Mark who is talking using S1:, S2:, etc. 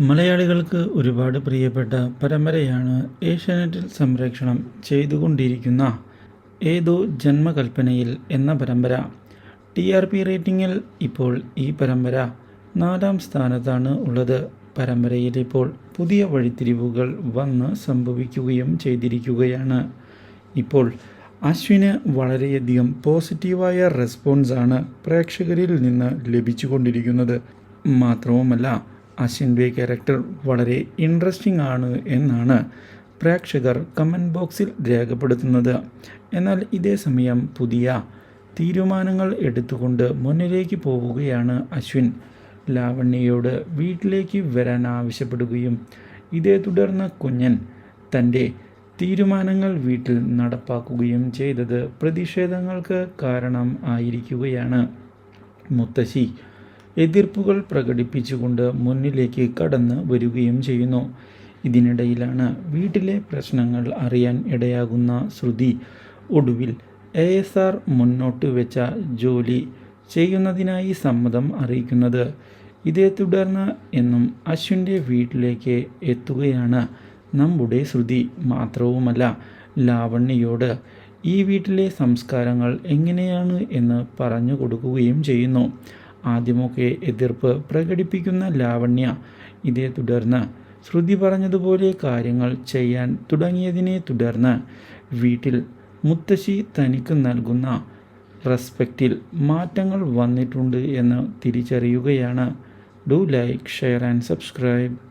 S1: മലയാളികൾക്ക് ഒരുപാട് പ്രിയപ്പെട്ട പരമ്പരയാണ് ഏഷ്യാനെറ്റിൽ സംരക്ഷണം ചെയ്തുകൊണ്ടിരിക്കുന്ന ഏതോ ജന്മകൽപ്പനയിൽ എന്ന പരമ്പര. ടി ആർ പി റേറ്റിംഗിൽ ഇപ്പോൾ ഈ പരമ്പര നാലാം സ്ഥാനത്താണ് ഉള്ളത്. പരമ്പരയിൽ ഇപ്പോൾ പുതിയ വഴിത്തിരിവുകൾ വന്ന് സംഭവിക്കുകയും ചെയ്തിരിക്കുകയാണ്. ഇപ്പോൾ അശ്വിന് വളരെയധികം പോസിറ്റീവായ റെസ്പോൺസാണ് പ്രേക്ഷകരിൽ നിന്ന് ലഭിച്ചുകൊണ്ടിരിക്കുന്നത്. മാത്രവുമല്ല അശ്വിന്റെ ക്യാരക്ടർ വളരെ ഇൻട്രസ്റ്റിംഗ് ആണ് എന്നാണ് പ്രേക്ഷകർ കമന്റ് ബോക്സിൽ രേഖപ്പെടുത്തുന്നത്. എന്നാൽ ഇതേ സമയം പുതിയ തീരുമാനങ്ങൾ എടുത്തുകൊണ്ട് മുന്നിലേക്ക് പോവുകയാണ് അശ്വിൻ. ലാവണ്യയോട് വീട്ടിലേക്ക് വരാൻ ആവശ്യപ്പെടുകയും ഇതേ തുടർന്ന് കുഞ്ഞൻ തന്റെ തീരുമാനങ്ങൾ വീട്ടിൽ നടപ്പാക്കുകയും ചെയ്തത് പ്രതിഷേധങ്ങൾക്ക് കാരണം ആയിരിക്കുകയാണ്. മുത്തശ്ശി എതിർപ്പുകൾ പ്രകടിപ്പിച്ചുകൊണ്ട് മുന്നിലേക്ക് കടന്ന് വരികയും ചെയ്യുന്നു. ഇതിനിടയിലാണ് വീട്ടിലെ പ്രശ്നങ്ങൾ അറിയാൻ ഇടയാകുന്ന ശ്രുതി ഒടുവിൽ എ എസ് ആർ മുന്നോട്ട് വെച്ച ജോലി ചെയ്യുന്നതിനായി സമ്മതം അറിയിക്കുന്നത്. ഇതേ തുടർന്ന് എന്നും അശ്വിന്റെ വീട്ടിലേക്ക് എത്തുകയാണ് നമ്മുടെ ശ്രുതി. മാത്രവുമല്ല ലാവണ്യയോട് ഈ വീട്ടിലെ സംസ്കാരങ്ങൾ എങ്ങനെയാണ് എന്ന് പറഞ്ഞു കൊടുക്കുകയും ചെയ്യുന്നു. ആദ്യമൊക്കെ എതിർപ്പ് പ്രകടിപ്പിക്കുന്ന ലാവണ്യ ഇതേ തുടർന്ന് ശ്രുതി പറഞ്ഞതുപോലെ കാര്യങ്ങൾ ചെയ്യാൻ തുടങ്ങിയതിനെ തുടർന്ന് വീട്ടിൽ മുത്തശ്ശി തനിക്ക് നൽകുന്ന റെസ്പെക്റ്റിൽ മാറ്റങ്ങൾ വന്നിട്ടുണ്ട് എന്ന് തിരിച്ചറിയുകയാണ്. Do like share and subscribe.